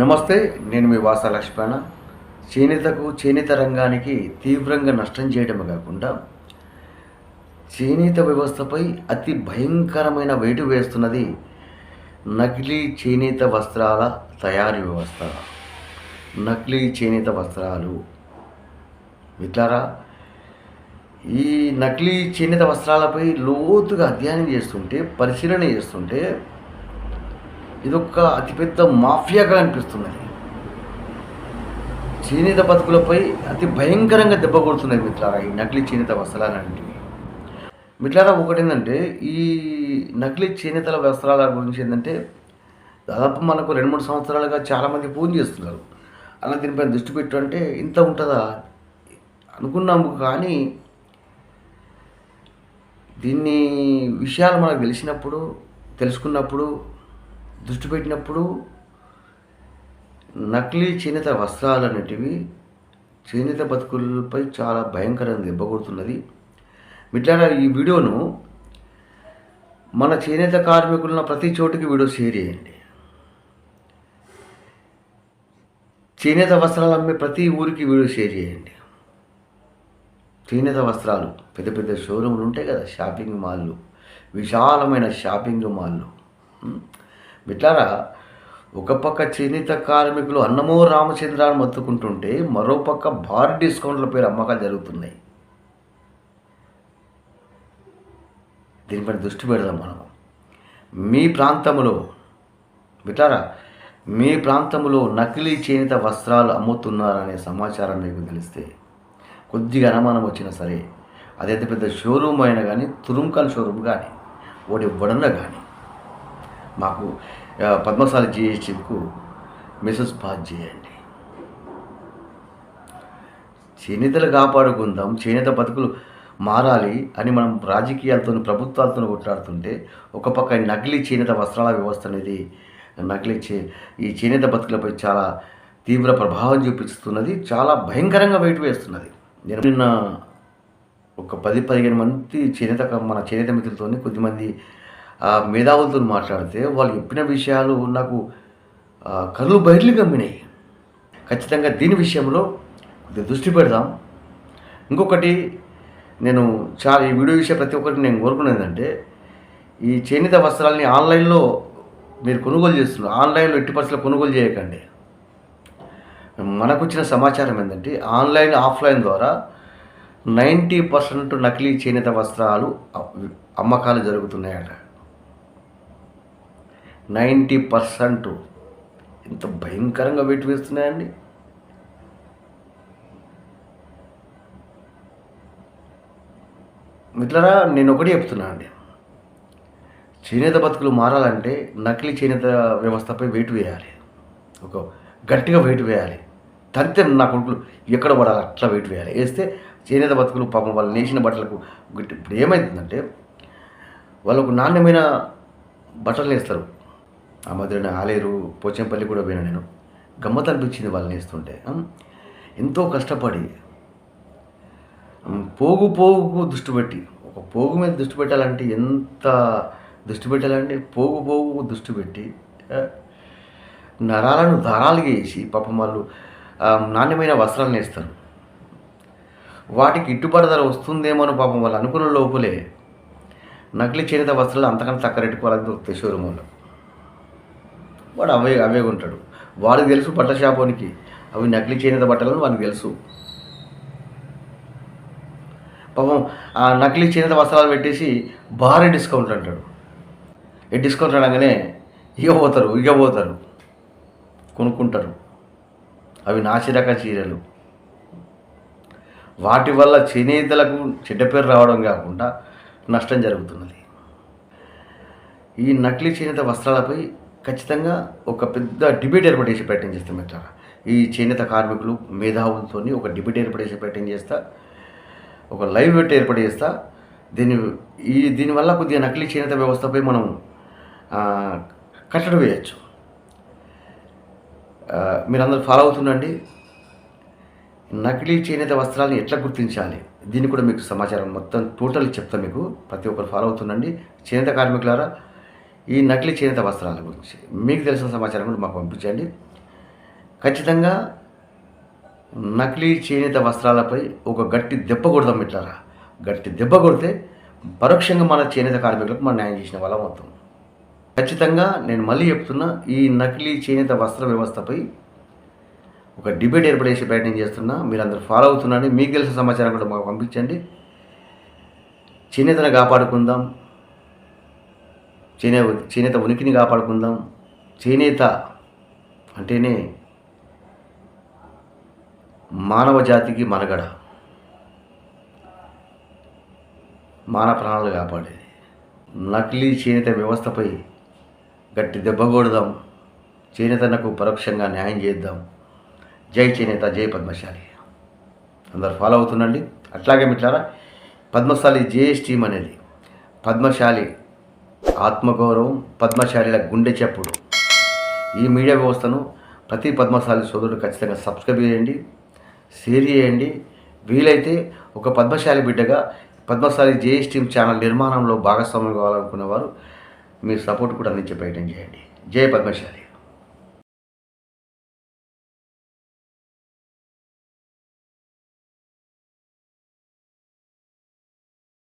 నమస్తే నేను మీ వాస లక్ష్మణ. చేనేతకు చేనేత రంగానికి తీవ్రంగా నష్టం చేయడమే కాకుండా చేనేత వ్యవస్థపై అతి భయంకరమైన వేటు వేస్తున్నది నకిలీ చేనేత వస్త్రాల తయారీ వ్యవస్థ. నకిలీ చేనేత వస్త్రాలు. మిత్రారా ఈ నకిలీ చేనేత వస్త్రాలపై లోతుగా అధ్యయనం చేస్తుంటే పరిశీలన చేస్తుంటే ఇదొక అతిపెద్ద మాఫియాగా అనిపిస్తున్నది చేనేత బతుకులపై అతి భయంకరంగా దెబ్బ కొడుతున్నది మిత్రారా ఈ నకిలీ చేనేత వస్త్రాలంటివి మిత్రారా ఒకటి ఏంటంటే ఈ నకిలీ చేనేతల వస్త్రాల గురించి ఏంటంటే దాదాపు మనకు రెండు మూడు సంవత్సరాలుగా చాలామంది ఫోన్ చేస్తున్నారు. అలా దీనిపై దృష్టి పెట్టు అంటే ఇంత ఉంటుందా? అనుకున్నాము కానీ దీన్ని విషయాలు మనకు తెలిసినప్పుడు తెలుసుకున్నప్పుడు దృష్టి పెట్టినప్పుడు నకిలీ చేనేత వస్త్రాలు అనేటివి చేనేత బతుకులపై చాలా భయంకరంగా దెబ్బకొడుతున్నది. మిట్లారా ఈ వీడియోను మన చేనేత కార్మికులను ప్రతి చోటికి వీడియో షేర్ చేయండి. చేనేత వస్త్రాలు అమ్మే ప్రతి ఊరికి వీడియో షేర్ చేయండి. చేనేత వస్త్రాలు పెద్ద పెద్ద షోరూమ్లు ఉంటాయి కదా షాపింగ్ మాల్లు విశాలమైన షాపింగ్ మాల్లు. బిట్లారా మిట్లారా ఒక పక్క చేనేత కార్మికులు అన్నమో రామచంద్రాన్ని మొత్తుకుంటుంటే మరో పక్క భారీ డిస్కౌంట్ల పేరు అమ్మకాలు జరుగుతున్నాయి. దీనిపై దృష్టి పెడదాం మనం. మీ ప్రాంతంలో మిట్లారా మీ ప్రాంతంలో నకిలీ చేనేత వస్త్రాలు అమ్ముతున్నారనే సమాచారం మీకు తెలిస్తే కొద్దిగా అనుమానం వచ్చినా సరే అదైతే పెద్ద షోరూమ్ అయినా కానీ తురుంకల్ షోరూమ్ కానీ ఒకటి వడన కానీ మాకు ఆ, పద్మశాలి జిహెచ్ఎంకు మెసేజ్ పాస్ చేయండి. చేనేతలు కాపాడుకుందాం చేనేత బతుకులు మారాలి అని మనం రాజకీయాలతో ప్రభుత్వాలతో కొట్లాడుతుంటే ఒక పక్క నకిలీ చేనేత వస్త్రాల వ్యవస్థ అనేది నకిలీ చే ఈ చేనేత బతుకులపై చాలా తీవ్ర ప్రభావం చూపిస్తున్నది చాలా భయంకరంగా వెయిట్ వేస్తున్నది. నేను నిన్న ఒక పది పదిహేను మంది చేనేత మన చేనేత మిత్రులతో కొద్దిమంది మేధావులతో మాట్లాడితే వాళ్ళు చెప్పిన విషయాలు నాకు కళ్ళు బయర్లు గమ్మినాయి ఖచ్చితంగా దీని విషయంలో కొద్దిగా దృష్టి పెడదాం. ఇంకొకటి నేను చాలా ఈ వీడియో విషయం ప్రతి ఒక్కరికి నేను కోరుకునేది ఈ చేనేత వస్త్రాలని ఆన్లైన్లో మీరు కొనుగోలు చేస్తున్నారు. ఆన్లైన్లో ఎట్టి పరిస్థితుల్లో కొనుగోలు చేయకండి. మనకు వచ్చిన సమాచారం ఏంటంటే ఆన్లైన్ ఆఫ్లైన్ ద్వారా నైంటీ పర్సెంట్ నకిలీ చేనేత వస్త్రాలు అమ్మకాలు జరుగుతున్నాయట. Ninety percent. ఇంత భయంకరంగా వెయిట్ వేస్తున్నాయండి. మిత్రరా నేను ఒకటి చెప్తున్నా అండి. చేనేత బతుకులు మారాలంటే నకిలీ చేనేత వ్యవస్థపై వెయిట్ వేయాలి. ఒక గట్టిగా వెయిట్ వేయాలి. తంతే నా కొడుకులు ఎక్కడ పడాలి? అట్లా వెయిట్ వేయాలి. వేస్తే చేనేత బతుకులు పాపం వాళ్ళు నేసిన బట్టలకు గట్టి ఇప్పుడు ఏమవుతుందంటే వాళ్ళకు నాణ్యమైన బట్టలు వేస్తారు ఆ మధ్యన ఆలేరు పోచంపల్లి కూడా పోయినా నేను. గమ్మత్ అనిపించింది వాళ్ళని వేస్తుంటే. ఎంతో కష్టపడి పోగు పోగుకు దృష్టి పెట్టి ఒక పోగు మీద దృష్టి పెట్టాలంటే ఎంత దృష్టి పెట్టాలంటే పోగు పోగు దృష్టి పెట్టి నరాలను దారాలుగా వేసి పాపం వాళ్ళు నాణ్యమైన వస్త్రాలు నేస్తారు వాటికి గిట్టుబాటు ధర వస్తుందేమో అని పాపం వాళ్ళు అనుకున్న లోపలే నకిలీ చేనేత వస్త్రాలు అంతకన్నా తక్కువ రేటుకు వాళ్ళకి దొరుకుతాయి షోరూంలో వాడు అవే అవే ఉంటాడు వాడికి తెలుసు బట్టల షాపోనికి. అవి నకిలీ చేనేత బట్టలని వానికి తెలుసు. పాపం ఆ నకిలీ చేనేత వస్త్రాలు పెట్టేసి భారీ డిస్కౌంట్ అంటాడు. ఈ డిస్కౌంట్ అనగానే ఇక పోతారు ఇక పోతారు. కొనుక్కుంటారు. అవి నాసిరక చీరలు. వాటి వల్ల చేనేతలకు చెడ్డ పేరు రావడం కాకుండా నష్టం జరుగుతున్నది. ఈ నకిలీ చేనేత వస్త్రాలపై ఖచ్చితంగా ఒక పెద్ద డిబేట్ ఏర్పాటు చేసి ప్రయత్నం చేస్తాం మిత్ర ఈ చేనేత కార్మికులు మేధావులతో ఒక డిబేట్ ఏర్పాటు చేసి ప్రయత్నం చేస్తా. ఒక లైవ్ పెట్టి ఏర్పాటు చేస్తా. దీని ఈ దీనివల్ల కొద్దిగా నకిలీ చేనేత వ్యవస్థపై మనం కట్టడి వేయచ్చు. మీరందరూ ఫాలో అవుతుండండి. నకిలీ చేనేత వస్త్రాలను ఎట్లా గుర్తించాలి? దీన్ని కూడా మీకు సమాచారం మొత్తం టోటల్ చెప్తాను మీకు. ప్రతి ఒక్కరు ఫాలో అవుతుండండి. చేనేత కార్మికులారా ఈ నకిలీ చేనేత వస్త్రాల గురించి. మీకు తెలిసిన సమాచారం కూడా మాకు పంపించండి. ఖచ్చితంగా నకిలీ చేనేత వస్త్రాలపై ఒక గట్టి దెబ్బ కొడదాం ఇట్లారా గట్టి దెబ్బ కొడితే పరోక్షంగా మన చేనేత కార్మికులకు మనం న్యాయం చేసిన వాళ్ళం మొత్తం ఖచ్చితంగా నేను మళ్ళీ చెప్తున్నా ఈ నకిలీ చేనేత వస్త్ర వ్యవస్థపై ఒక డిబేట్ ఏర్పడేసి ప్రయత్నం చేస్తున్నా మీరు అందరు ఫాలో అవుతున్నారని మీకు తెలిసిన సమాచారం కూడా మాకు పంపించండి. చేనేతను కాపాడుకుందాం. చేనే చేనేత ఉనికిని కాపాడుకుందాం. చేనేత అంటేనే మానవ జాతికి మనగడ. మాన ప్రాణాలు కాపాడేది. నకిలీ చేనేత వ్యవస్థపై గట్టి దెబ్బ కొడదాం. చేనేతనకు పరోక్షంగా న్యాయం చేద్దాం. జై చేనేత జై పద్మశాలి. అందరు ఫాలో అవుతుండండి. అట్లాగే మిట్లారా పద్మశాలి జేఎస్ అనేది పద్మశాలి ఆత్మగౌరవం పద్మశాలిల గుండె చెప్పుడు. ఈ మీడియా వ్యవస్థను ప్రతి పద్మశాలి సోదరుడు ఖచ్చితంగా సబ్స్క్రైబ్ చేయండి షేర్ చేయండి. వీలైతే ఒక పద్మశాలి బిడ్డగా పద్మశాలి జేఎస్ ఛానల్ నిర్మాణంలో భాగస్వామ్యం కావాలనుకునేవారు మీ సపోర్ట్ కూడా అందించే ప్రయత్నం చేయండి. జై పద్మశాలి.